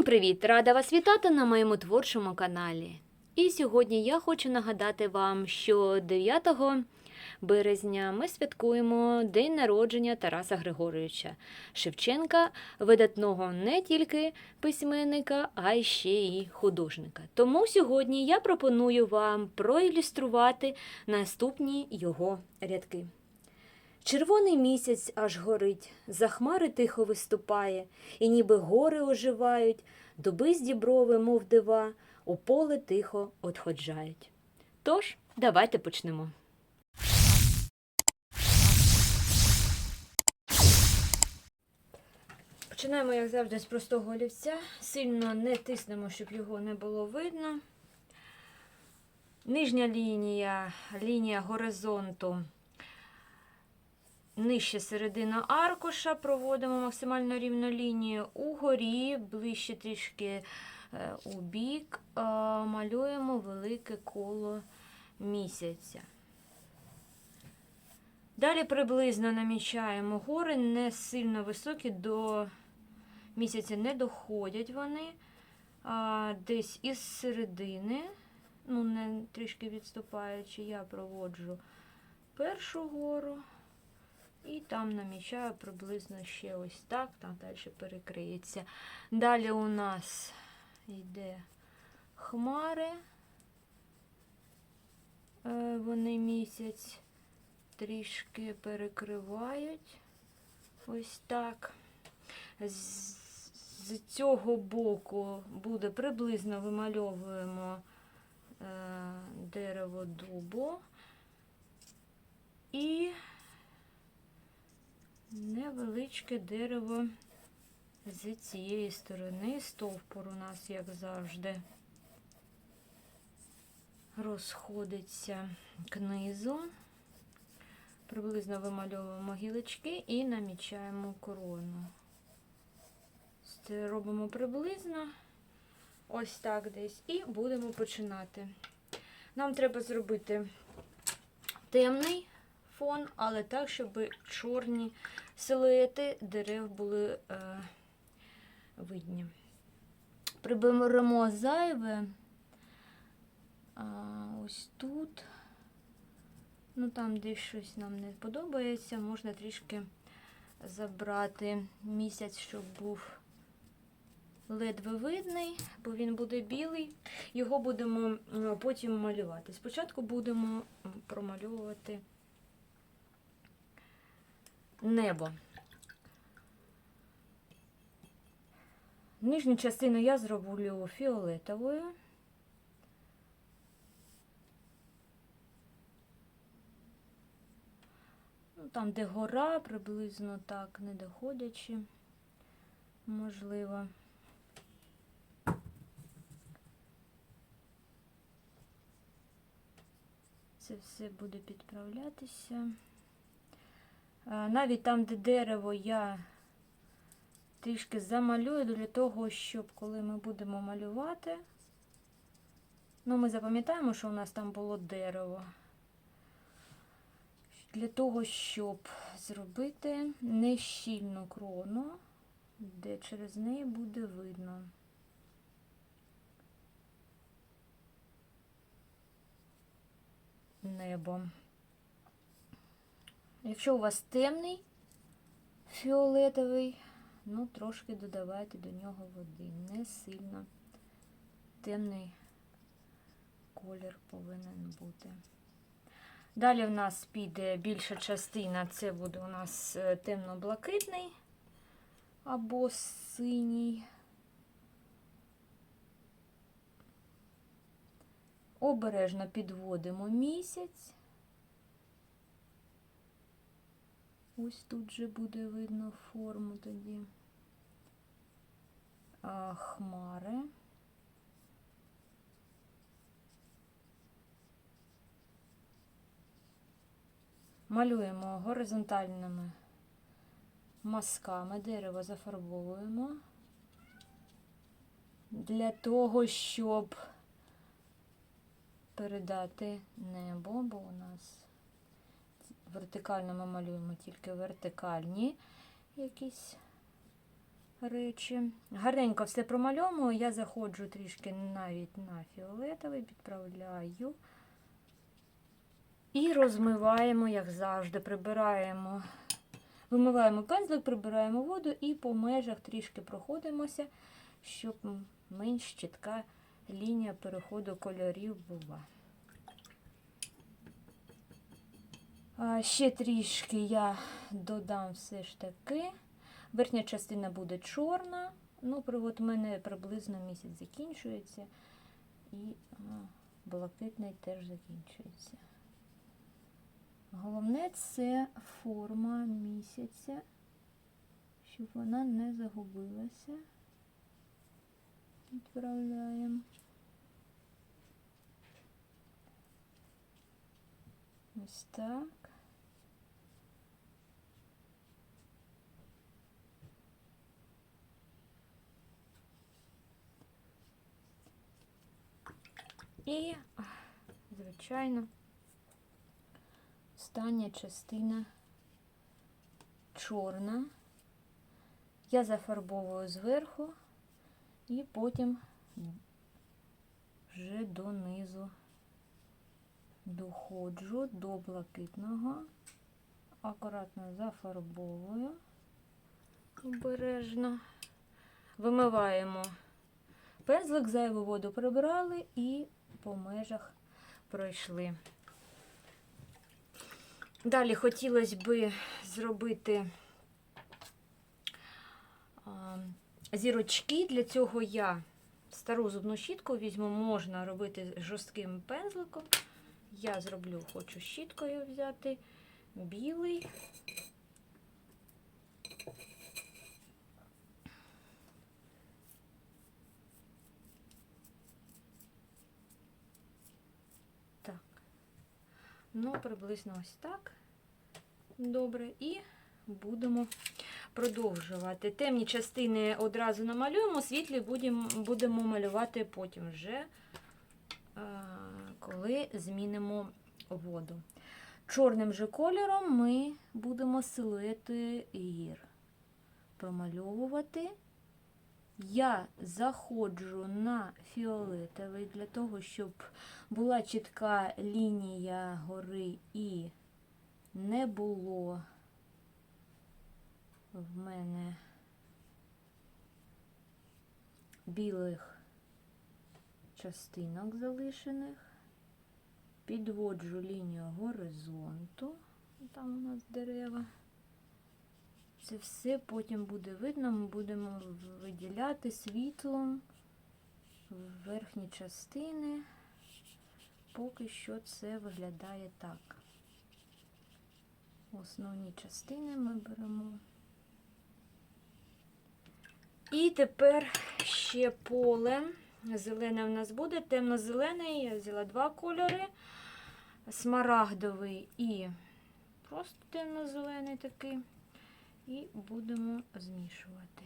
Всім привіт! Рада вас вітати на моєму творчому каналі. І сьогодні я хочу нагадати вам, що 9 березня ми святкуємо день народження Тараса Григоровича Шевченка, видатного не тільки письменника, а й ще й художника. Тому сьогодні я пропоную вам проілюструвати наступні його рядки. Червоний місяць аж горить, за хмари тихо виступає, і ніби гори оживають, дуби з діброви, мов дива, у поле тихо отходжають. Тож, давайте почнемо. Починаємо, як завжди, з простого олівця. Сильно не тиснемо, щоб його не було видно. Нижня лінія, лінія горизонту нижче середина аркуша, проводимо максимально рівну лінію угорі, ближче трішки е, у бік, е, малюємо велике коло місяця. Далі приблизно намічаємо гори, не сильно високі, до місяця не доходять вони. А, десь із середини, ну, не трішки відступаючи, я проводжу першу гору. І там намічаю приблизно ще ось так, там далі перекриється. Далі у нас йде хмари, Е, вони місяць трішки перекривають. Ось так. З, цього боку буде приблизно вимальовуємо е, дерево дубу. І невеличке дерево з цієї сторони. Стовпор у нас, як завжди, розходиться к низу. Приблизно вимальовуємо гілочки і намічаємо корону. Це робимо приблизно ось так десь. І будемо починати. Нам треба зробити темний фон, але так, щоб чорні силуети дерев були е, видні. Приберемо зайве а, ось тут. Ну, там, де щось нам не подобається, можна трішки забрати місяць, щоб був ледве видний, бо він буде білий. Його будемо потім малювати. Спочатку будемо промальовувати небо. Нижню частину я зроблю фіолетовою. Ну, Там, де гора, приблизно так, не доходячи, можливо. Це все буде підправлятися. А, Навіть там, де дерево, я трішки замалюю для того, щоб коли ми будемо малювати, ну, ми запам'ятаємо, що у нас там було дерево. Для того, щоб зробити нещільну крону, де через неї буде видно. Небо. Якщо у вас темний фіолетовий, ну трошки додавайте до нього води. Не сильно темний колір повинен бути. Далі в нас піде більша частина, це буде у нас е, темно-блакитний або синій. Обережно підводимо місяць. Ось тут же буде видно форму тоді. А, хмари. Малюємо горизонтальними мазками, дерево зафарбовуємо для того, щоб передати небо, бо у нас Вертикально ми малюємо тільки вертикальні якісь речі. Гарненько все промальовую. Я заходжу трішки навіть на фіолетовий, підправляю. І розмиваємо, як завжди, прибираємо. Вимиваємо пензлик, прибираємо воду і по межах трішки проходимося, щоб менш чітка лінія переходу кольорів була. А ще трішки я додам все ж таки. Верхня частина буде чорна. Ну, от у мене приблизно місяць закінчується. І блакитний теж закінчується. Головне це форма місяця, щоб вона не загубилася. Відправляємо. Ось так. І, звичайно, остання частина чорна. Я зафарбовую зверху і потім вже донизу доходжу до блакитного, акуратно зафарбовую обережно. Вимиваємо пензлик, зайву воду прибрали і по межах пройшли. Далі хотілося б зробити зірочки. Для цього я стару зубну щітку візьму, можна робити жорстким пензликом. Я зроблю, хочу щіткою взяти білий. Так. Ну, приблизно ось так. Добре. І будемо продовжувати. Темні частини одразу намалюємо, світлі будемо, малювати потім вже, е, коли змінимо воду. Чорним же кольором ми будемо силуети гір промальовувати. Я заходжу на фіолетовий для того, щоб була чітка лінія гори і не було в мене білих частинок залишених. Підводжу лінію горизонту, там у нас дерева. Це все потім буде видно, ми будемо виділяти світлом верхні частини. Поки що це виглядає так. Основні частини ми беремо. І тепер ще поле. Зелене в нас буде, темно-зелений. Я взяла два кольори. Смарагдовий і просто темно-зелений такий. І будемо змішувати.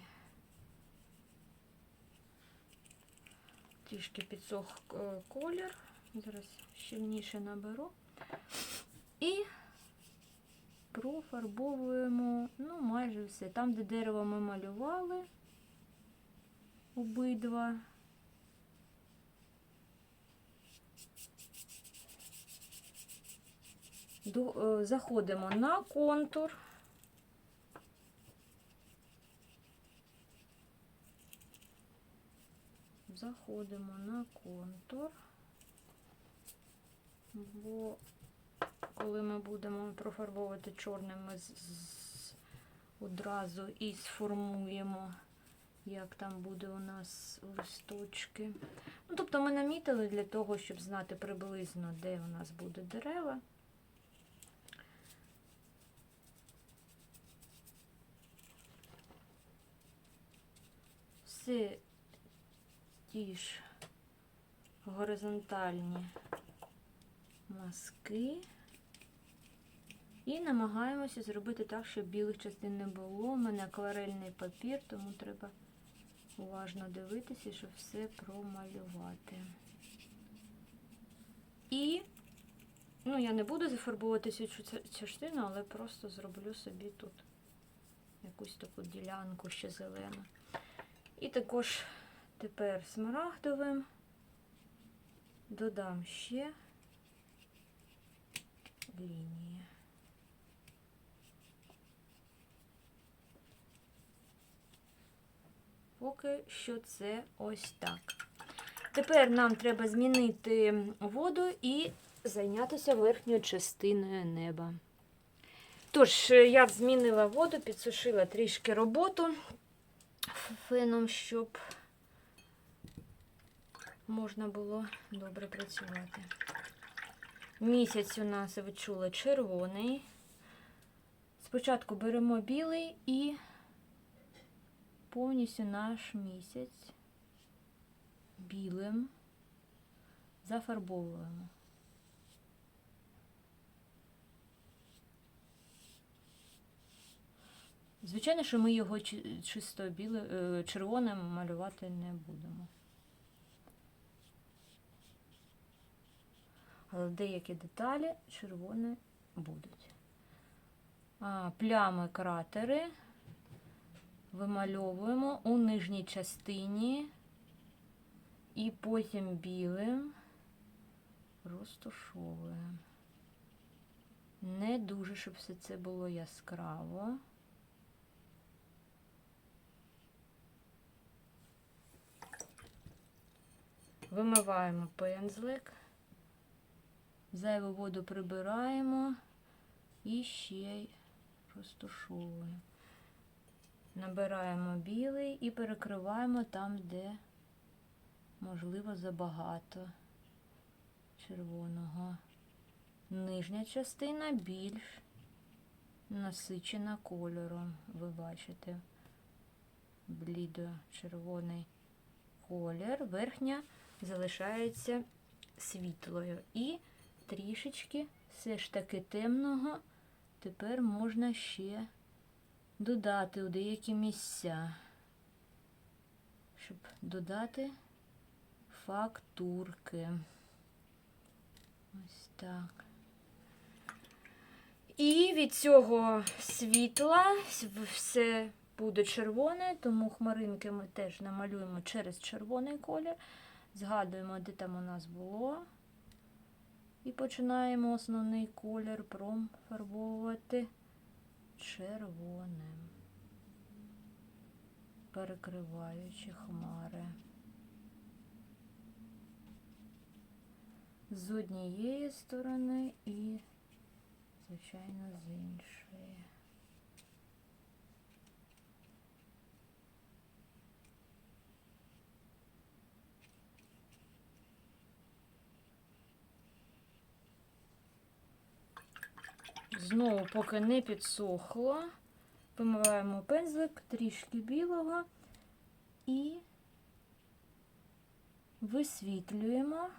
Трішки підсох е, колір. Зараз щільніше наберу. І профарбовуємо, ну, майже все. Там, де дерево ми малювали, обидва. Е, заходимо на контур. Заходимо на контур, бо коли ми будемо профарбовувати чорним, ми одразу і сформуємо, як там буде у нас листочки. Ну, тобто ми намітили для того, щоб знати приблизно, де у нас буде дерева. Все ті ж горизонтальні мазки. І намагаємося зробити так, щоб білих частин не було. У мене акварельний папір, тому треба уважно дивитися, щоб все промалювати. І, ну, я не буду зафарбовувати цю частину, але просто зроблю собі тут якусь таку ділянку ще зелену. І також тепер смарагдовим додам ще лінії. Поки що це ось так. Тепер нам треба змінити воду і зайнятися верхньою частиною неба. Тож, е, я змінила воду, підсушила трішки роботу феном, щоб можна було добре працювати. Місяць у нас, ви чули, червоний. Спочатку беремо білий і повністю наш місяць білим зафарбовуємо. Звичайно, що ми його чисто біле, е, червоним малювати не будемо. Деякі деталі червоні будуть. Плями кратери вимальовуємо у нижній частині і потім білим розташовуємо. Не дуже, щоб все це було яскраво. Вимиваємо пензлик, зайву воду прибираємо і ще й розташовуємо. Набираємо білий і перекриваємо там, де можливо забагато червоного. Нижня частина більш насичена кольором. Ви бачите блідо-червоний колір, верхня залишається світлою. І трішечки все ж таки темного тепер можна ще додати у деякі місця, щоб додати фактурки. Ось так. І від цього світла все буде червоне, тому хмаринки ми теж намалюємо через червоний колір. Згадуємо, де там у нас було. І починаємо основний колір промфарбовувати червоним, перекриваючи хмари. З однієї сторони і, звичайно, з іншої. Знову, поки не підсохло, вимиваємо пензлик, трішки білого і висвітлюємо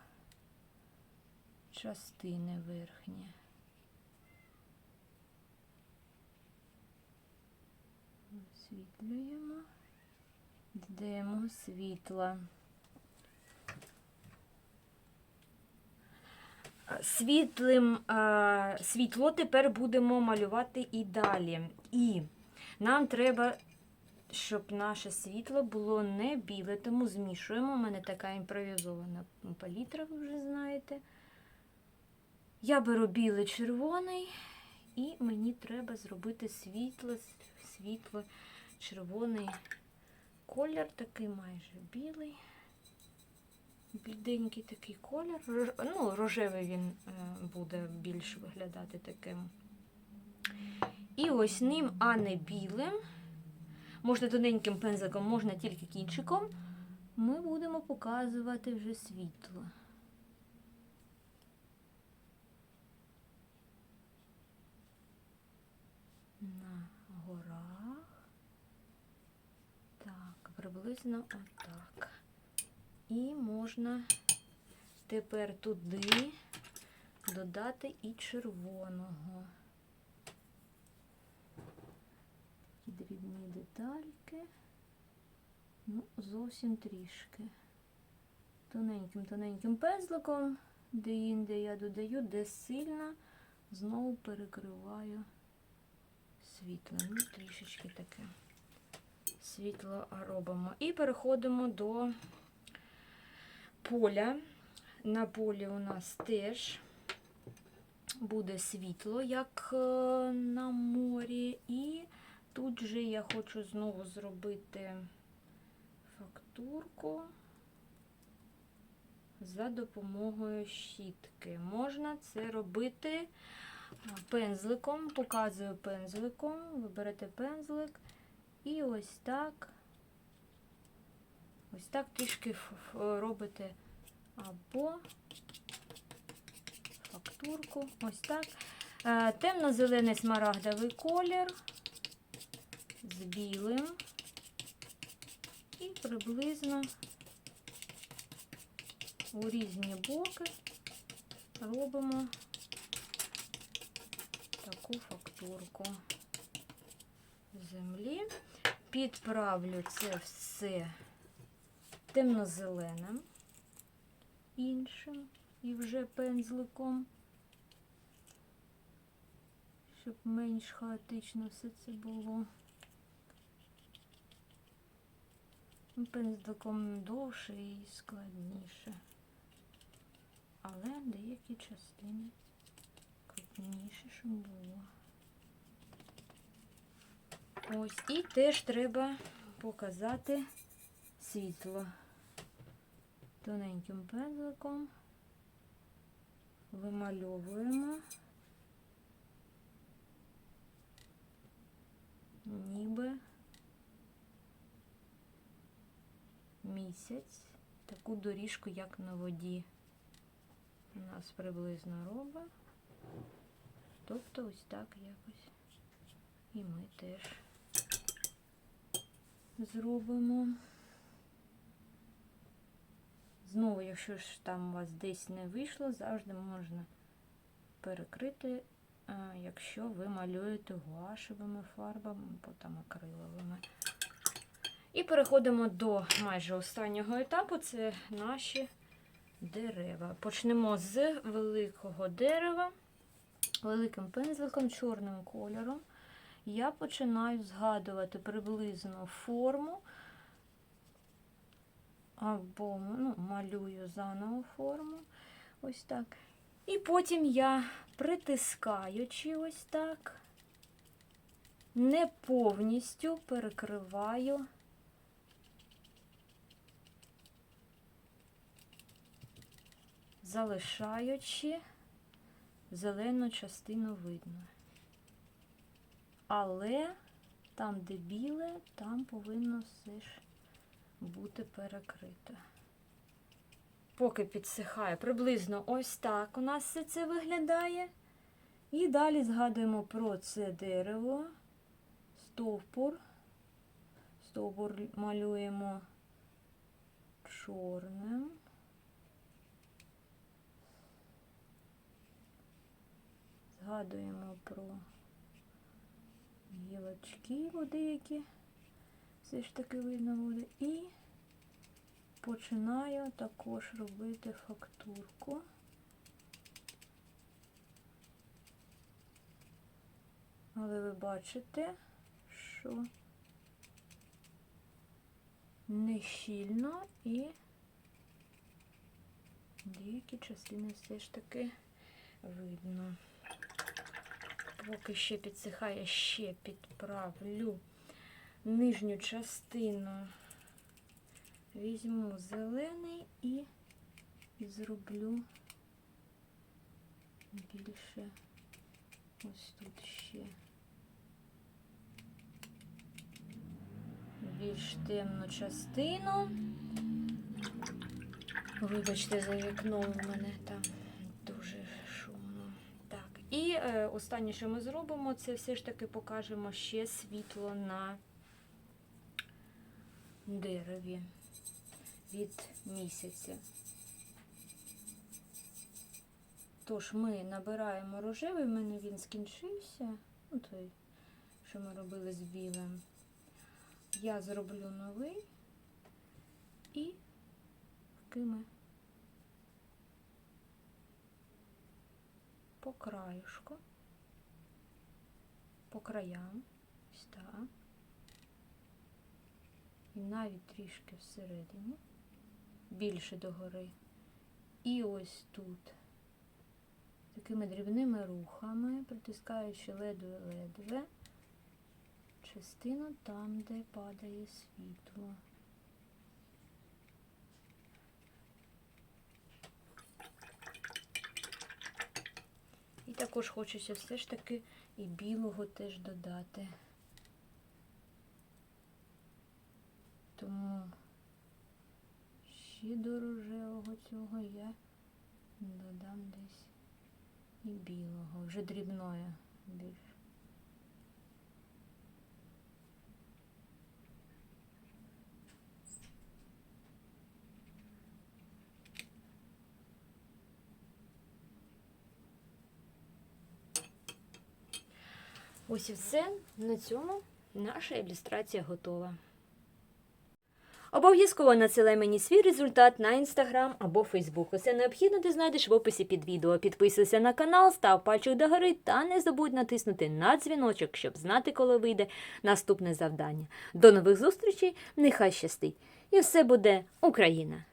частини верхні. Висвітлюємо, додаємо світла. Світлим а, світло тепер будемо малювати і далі. І нам треба, щоб наше світло було не біле, тому змішуємо. У мене така імпровізована палітра, ви вже знаєте. Я беру білий червоний, і мені треба зробити світло, світло, червоний колір, такий майже білий. Бліденький такий колір. Ну, рожевий він е, буде більш виглядати таким. І ось ним, а не білим. Можна тоненьким пензликом, можна тільки кінчиком. Ми будемо показувати вже світло. На горах. Так, приблизно. І можна тепер туди додати і червоного. Дрібні детальки. Ну, зовсім трішки. Тоненьким-тоненьким пензликом, де-інде я додаю, де сильно, знову перекриваю світле. Ну, трішечки таке світло робимо. І переходимо до поля. На полі у нас теж буде світло, як е, на морі. І тут же я хочу знову зробити фактурку за допомогою щітки. Можна це робити пензликом, показую пензликом, ви берете пензлик і ось так, ось так трішки робите або фактурку, ось так. Е, Темно-зелений смарагдовий колір з білим і приблизно у різні боки робимо таку фактурку землі. Підправлю це все темно-зеленим іншим і вже пензликом, щоб менш хаотично все це було. Ну, Пензликом довше і складніше. Але деякі частини крупніше, щоб було. Ось, і теж треба показати світло. Тоненьким пензликом вимальовуємо, ніби місяць, таку доріжку, як на воді. У нас приблизно робить. Тобто ось так якось. І ми теж зробимо. Знову, якщо ж там у вас десь не вийшло, завжди можна перекрити, якщо ви малюєте гуашевими фарбами або там акриловими. І переходимо до майже останнього етапу це наші дерева. Почнемо з великого дерева, великим пензликом, чорним кольором. Я починаю згадувати приблизно форму, або ну, малюю заново форму. Ось так. І потім я притискаючи ось так, не повністю перекриваю залишаючи зелену частину видно. Але там, де біле, там повинно все ж бути перекрито. Поки підсихає, приблизно ось так у нас все це виглядає. І далі згадуємо про це дерево, стовбур. Стовбур малюємо чорним. Згадуємо про гілочки деякі все ж таки видно буде. І починаю також робити фактурку. Але ви бачите, що не щільно і деякі частини все ж таки видно. Поки ще підсихає, ще підправлю нижню частину. Візьму зелений і зроблю більше ось тут ще більш темну частину. Вибачте, за вікном у мене там дуже шумно. Так, і е, останнє, що ми зробимо, це все ж таки покажемо ще світло на дереві від місяця. Тож ми набираємо рожевий, в мене він скінчився. Ну, той, що ми робили з білим. Я зроблю новий і такими по краюшку, по краям. Ось так. І навіть трішки всередині. Більше догори. І ось тут. Такими дрібними рухами, притискаючи ледве-ледве частину там, де падає світло. І також хочеться все ж таки і білого теж додати. Тому ще до рожевого цього я додам десь і білого, вже дрібною більш. Ось і все. На цьому наша ілюстрація готова. Обов'язково надсилай мені свій результат на інстаграм або фейсбук. Усе необхідно ти знайдеш в описі під відео. Підписуйся на канал, став пальчик догори та не забудь натиснути на дзвіночок, щоб знати, коли вийде наступне завдання. До нових зустрічей, нехай щастить! І все буде Україна!